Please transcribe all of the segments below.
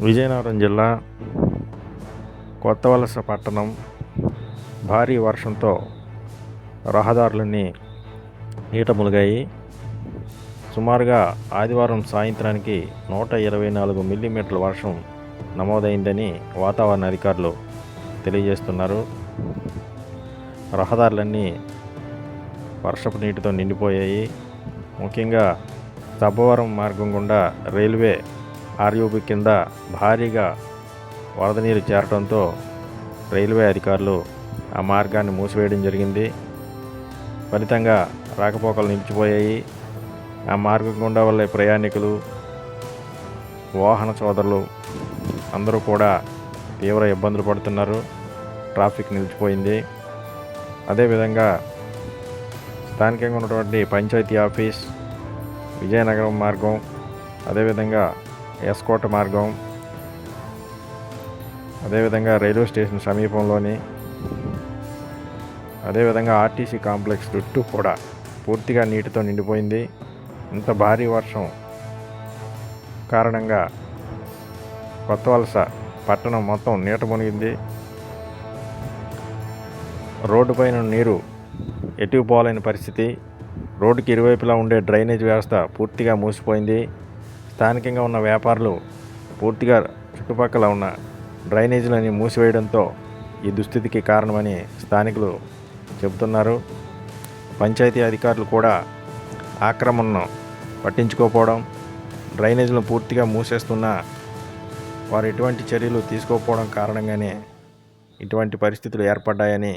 విజయనగరం జిల్లా కొత్తవలస పట్టణం భారీ వర్షంతో రహదారులన్నీ నీట ములిగాయి సుమారుగా ఆదివారం సాయంత్రానికి నూట ఇరవై నాలుగు మిల్లీమీటర్ల వర్షం నమోదైందని వాతావరణ అధికారులు తెలియజేస్తున్నారు. రహదారులన్నీ వర్షపు నీటితో నిండిపోయాయి. ముఖ్యంగా సబ్బవరం మార్గం గుండా రైల్వే ఆర్యూబీ కింద భారీగా వరద నీరు చేరడంతో రైల్వే అధికారులు ఆ మార్గాన్ని మూసివేయడం జరిగింది. ఫలితంగా రాకపోకలు నిలిచిపోయాయి. ఆ మార్గం గుండా వల్లే ప్రయాణికులు వాహన సోదరులు అందరూ కూడా తీవ్ర ఇబ్బందులు పడుతున్నారు. ట్రాఫిక్ నిలిచిపోయింది. అదేవిధంగా స్థానికంగా ఉన్నటువంటి పంచాయతీ ఆఫీస్ విజయనగరం మార్గం అదేవిధంగా ఎస్కోట మార్గం. అదేవిధంగా రైల్వే స్టేషన్ సమీపంలోని అదేవిధంగా ఆర్టీసీ కాంప్లెక్స్ చుట్టూ కూడా పూర్తిగా నీటితో నిండిపోయింది. ఇంత భారీ వర్షం కారణంగా కొత్త వలస పట్టణం మొత్తం నీట మునిగింది. రోడ్డుపైన నీరు ఎటుపోలేని పరిస్థితి. రోడ్డుకి ఇరువైపులా ఉండే డ్రైనేజ్ వ్యవస్థ పూర్తిగా మూసిపోయింది. స్థానికంగా ఉన్న వ్యాపారులు పూర్తిగా చుట్టుపక్కల ఉన్న డ్రైనేజీలని మూసివేయడంతో ఈ దుస్థితికి కారణమని స్థానికులు చెబుతున్నారు. పంచాయతీ అధికారులు కూడా ఆక్రమణను పట్టించుకోకపోవడం డ్రైనేజీలను పూర్తిగా మూసేస్తున్న వారు ఎటువంటి చర్యలు తీసుకోకపోవడం కారణంగానే ఇటువంటి పరిస్థితులు ఏర్పడ్డాయని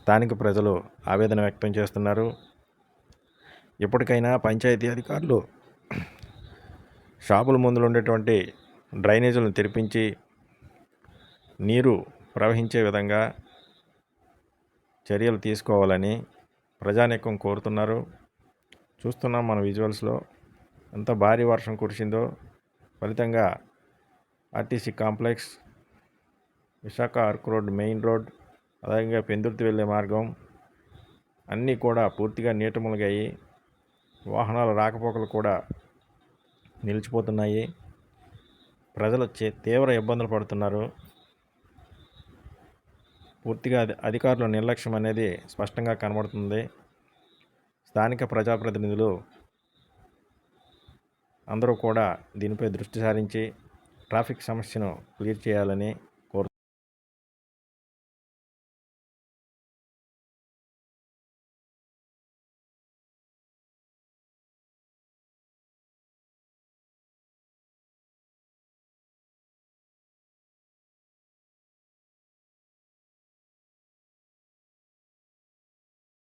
స్థానిక ప్రజలు ఆవేదన వ్యక్తం చేస్తున్నారు. ఇప్పటికైనా పంచాయతీ అధికారులు షాపుల ముందు ఉండేటువంటి డ్రైనేజీలను తెరిపించి నీరు ప్రవహించే విధంగా చర్యలు తీసుకోవాలని ప్రజానీకం కోరుతున్నారు. చూస్తున్నాం మన విజువల్స్లో ఎంత భారీ వర్షం కురిసిందో. ఫలితంగా ఆర్టీసీ కాంప్లెక్స్ విశాఖ ఆర్క్ రోడ్ మెయిన్ రోడ్ అదేవిధంగా పెందుర్తి వెళ్ళే మార్గం అన్నీ కూడా పూర్తిగా నీటములుగాయి వాహనాల రాకపోకలు కూడా నిలిచిపోతున్నాయి. ప్రజలు వచ్చే తీవ్ర ఇబ్బందులు పడుతున్నారు. పూర్తిగా అధికారుల నిర్లక్ష్యం అనేది స్పష్టంగా కనబడుతుంది. స్థానిక ప్రజాప్రతినిధులు అందరూ కూడా దీనిపై దృష్టి సారించి ట్రాఫిక్ సమస్యను క్లియర్ చేయాలని